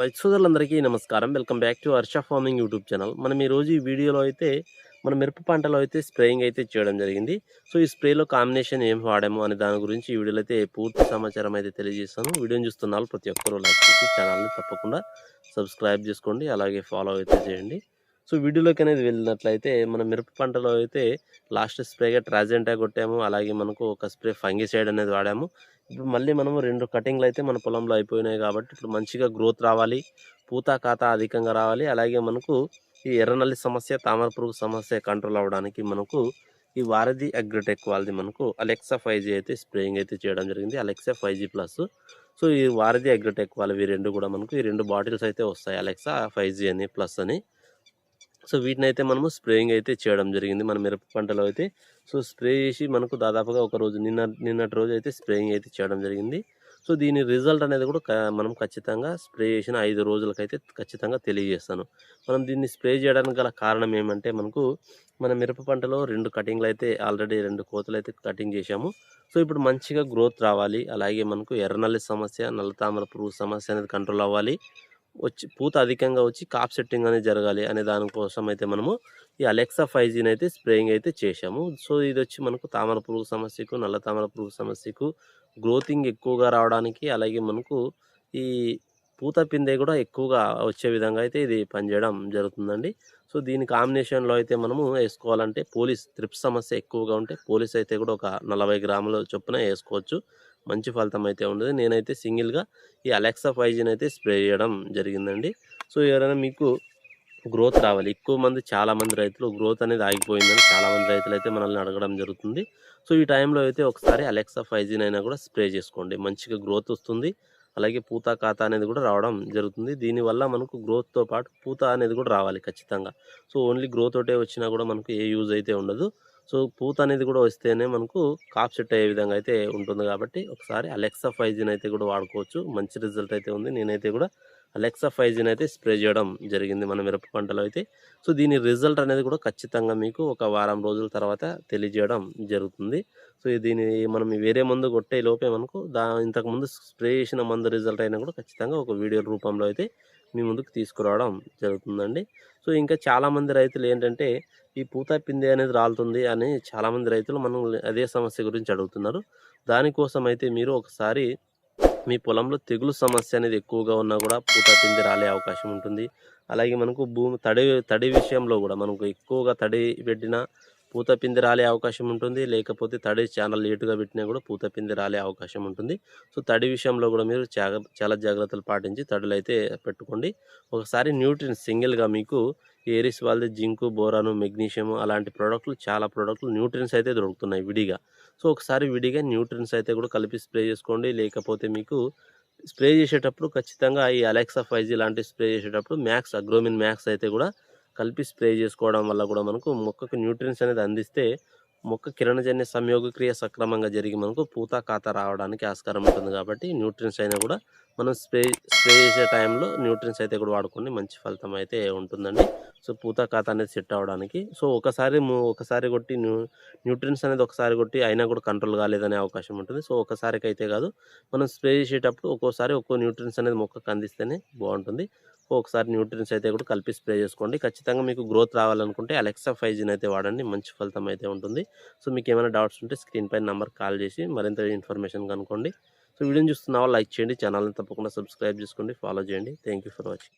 రైతు సోదరులందరికీ నమస్కారం. Welcome back to Harsha farming YouTube channel. మనం ఈరోజు రోజు ఈ వీడియోలో అయితే మన మిరప పంటలో అయితే స్ప్రేయింగ్ అయితే చేయడం జరిగింది. సో ఈ స్ప్రేలో కాంబినేషన్ ఏం వాడాము అనే దాని గురించి ఈ వీడియోలో అయితే పూర్తి సమాచారం అయితే తెలియజేస్తాను. వీడియోని చూస్తున్న ప్రతి ఒక్కరూ లైక్ చేసి ఛానల్ని తప్పకుండా సబ్స్క్రైబ్ చేసుకోండి. అలాగే ఫాలో అయితే చేయండి. సో వీడియోలోకి అనేది వెళ్ళినట్లయితే మన మిరప పంటలో అయితే లాస్ట్ స్ప్రేగా ట్రాజెంటా కొట్టాము. అలాగే మనకు ఒక స్ప్రే ఫంగిసైడ్ అనేది వాడాము. ఇప్పుడు మళ్ళీ మనము రెండు కటింగ్లు అయితే మన పొలంలో అయిపోయినాయి కాబట్టి ఇప్పుడు మంచిగా గ్రోత్ రావాలి. పూత ఖాతా అధికంగా రావాలి. అలాగే మనకు ఈ ఎర్రనల్లి సమస్య తామర పురుగు సమస్య కంట్రోల్ అవ్వడానికి మనకు ఈ వారధి అగ్రిటెక్ వాళ్ళది మనకు అలెక్సా ఫైవ్ జీ అయితే స్ప్రేయింగ్ అయితే చేయడం జరిగింది. Alexa five G plus. So ఈ వారధి అగ్రిటెక్ వాళ్ళవి రెండు కూడా మనకు ఈ రెండు బాటిల్స్ అయితే వస్తాయి. అలెక్సా ఫైవ్ జీ అని ప్లస్ అని. సో వీటిని అయితే మనము స్ప్రేయింగ్ అయితే చేయడం జరిగింది. మన మిరప పంటలో అయితే. సో స్ప్రే చేసి మనకు దాదాపుగా ఒక రోజు నిన్న నిన్నటి రోజు అయితే స్ప్రేయింగ్ అయితే చేయడం జరిగింది. సో దీని రిజల్ట్ అనేది కూడా మనం ఖచ్చితంగా స్ప్రే చేసిన ఐదు రోజులకైతే ఖచ్చితంగా తెలియజేస్తాను. మనం దీన్ని స్ప్రే చేయడానికి గల కారణం ఏమంటే మనకు మన మిరప పంటలో రెండు కటింగ్లు అయితే ఆల్రెడీ రెండు కోతలు అయితే కటింగ్ చేశాము. సో ఇప్పుడు మంచిగా గ్రోత్ రావాలి. అలాగే మనకు ఎర్రనల్లి సమస్య నల్లతామర పురుగు సమస్య అనేది కంట్రోల్ అవ్వాలి. వచ్చి పూత అధికంగా వచ్చి కాప్ సెట్టింగ్ అనేది జరగాలి అనే దానికోసం అయితే మనము ఈ అలెక్సా ఫైవ్ జీని అయితే స్ప్రేయింగ్ అయితే చేశాము. సో ఇది వచ్చి మనకు తామర పురుగు సమస్యకు నల్ల తామర పురుగు సమస్యకు గ్రోతింగ్ ఎక్కువగా రావడానికి అలాగే మనకు ఈ పూత పిందె కూడా ఎక్కువగా వచ్చే విధంగా అయితే ఇది పనిచేయడం జరుగుతుందండి. సో దీని కాంబినేషన్లో అయితే మనము వేసుకోవాలంటే పోలీస్ త్రిప్స్ సమస్య ఎక్కువగా ఉంటే పోలీస్ అయితే కూడా ఒక నలభై గ్రాముల చొప్పున వేసుకోవచ్చు. మంచి ఫలితం అయితే ఉండదు. నేనైతే సింగిల్గా ఈ అలెక్సా ఫైవ్ జీని అయితే స్ప్రే చేయడం జరిగిందండి. సో ఎవరైనా మీకు గ్రోత్ రావాలి. ఎక్కువ మంది చాలామంది రైతులు గ్రోత్ అనేది ఆగిపోయిందని చాలామంది రైతులు అయితే మనల్ని అడగడం జరుగుతుంది. సో ఈ టైంలో అయితే ఒకసారి అలెక్సా ఫైవ్ జీని అయినా కూడా స్ప్రే చేసుకోండి. మంచిగా గ్రోత్ వస్తుంది. అలాగే పూత ఖాతా అనేది కూడా రావడం జరుగుతుంది. దీనివల్ల మనకు గ్రోత్తో పాటు పూత అనేది కూడా రావాలి ఖచ్చితంగా. సో ఓన్లీ గ్రోత్ ఒకటే వచ్చినా కూడా మనకు ఏ యూజ్ అయితే ఉండదు. సో పూత అనేది కూడా వస్తేనే మనకు కాప్ సెట్ అయ్యే విధంగా అయితే ఉంటుంది కాబట్టి ఒకసారి అలెక్సా ఫైవ్ అయితే కూడా వాడుకోవచ్చు. మంచి రిజల్ట్ అయితే ఉంది. నేనైతే కూడా అలెక్సా ఫైవ్ అయితే స్ప్రే చేయడం జరిగింది మన మిరప పంటలో అయితే. సో దీని రిజల్ట్ అనేది కూడా ఖచ్చితంగా మీకు ఒక వారం రోజుల తర్వాత తెలియజేయడం జరుగుతుంది. సో దీని మనం వేరే మందు కొట్టే లోపే మనకు దా ఇంతకుముందు స్ప్రే చేసిన మందు రిజల్ట్ అయినా కూడా ఖచ్చితంగా ఒక వీడియో రూపంలో అయితే మీ ముందుకు తీసుకురావడం జరుగుతుందండి. సో ఇంకా చాలామంది రైతులు ఏంటంటే ఈ పూత పిందె అనేది రాలుతుంది అని చాలామంది రైతులు మనం అదే సమస్య గురించి అడుగుతున్నారు. దానికోసం అయితే మీరు ఒకసారి మీ పొలంలో తెగులు సమస్య అనేది ఎక్కువగా ఉన్నా కూడా పూత పిండి రాలే అవకాశం ఉంటుంది. అలాగే మనకు భూమి తడి తడి విషయంలో కూడా మనకు ఎక్కువగా తడి పెట్టినా పూత పిండి రాలే అవకాశం ఉంటుంది. లేకపోతే తడి చాలా లేటుగా పెట్టినా కూడా పూత పిండి రాలే అవకాశం ఉంటుంది. సో తడి విషయంలో కూడా మీరు చాలా జాగ్రత్తలు పాటించి తడులు అయితే పెట్టుకోండి. ఒకసారి న్యూట్రిన్ సింగిల్గా మీకు ఏరిస్ వాళ్ళది జింకు బోరాను మెగ్నీషియం అలాంటి ప్రోడక్ట్లు చాలా ప్రోడక్ట్లు న్యూట్రిన్స్ అయితే దొరుకుతున్నాయి విడిగా. సో ఒకసారి విడిగా న్యూట్రిన్స్ అయితే కూడా కలిపి స్ప్రే చేసుకోండి. లేకపోతే మీకు స్ప్రే చేసేటప్పుడు ఖచ్చితంగా ఈ అలెక్సా ఫైవ్ జీ లాంటి స్ప్రే చేసేటప్పుడు మ్యాక్స్ అగ్రోమిన్ మ్యాక్స్ అయితే కూడా కలిపి స్ప్రే చేసుకోవడం వల్ల కూడా మనకు మొక్కకు న్యూట్రిన్స్ అనేది అందిస్తే మొక్క కిరణజన్య సంయోగక్రియ సక్రమంగా జరిగి మనకు పూత ఖాతా రావడానికి ఆస్కారం ఉంటుంది కాబట్టి న్యూట్రిన్స్ అయినా కూడా మనం స్ప్రే స్ప్రే చేసే టైంలో న్యూట్రిన్స్ అయితే కూడా వాడుకుని మంచి ఫలితం అయితే ఉంటుందండి. సో పూత ఖాతా అనేది సెట్ అవ్వడానికి. సో ఒకసారి ఒకసారి కొట్టి న్యూ న్యూట్రిన్స్ అనేది ఒకసారి కొట్టి అయినా కూడా కంట్రోల్ కాలేదనే అవకాశం ఉంటుంది. సో ఒకసారికి అయితే కాదు మనం స్ప్రే చేసేటప్పుడు ఒక్కోసారి ఒక్కో న్యూట్రిన్స్ అనేది మొక్కకు అందిస్తేనే బాగుంటుంది. సో ఒకసారి న్యూట్రిన్స్ అయితే కూడా కలిపి స్ప్రే చేసుకోండి. ఖచ్చితంగా మీకు గ్రోత్ రావాలనుకుంటే అలెక్సా ఫైవ్ అయితే వాడండి మంచి ఫలితం అయితే ఉంటుంది. సో మీకు ఏమైనా డౌట్స్ ఉంటే స్క్రీన్ పైన నెంబర్ కాల్ చేసి మరింత ఇన్ఫర్మేషన్ కనుక్కోండి. సో వీడియోని చూస్తున్న లైక్ చేయండి ఛానల్ని తప్పకుండా సబ్స్క్రైబ్ చేసుకోండి ఫాలో చేయండి. Thank you for watching.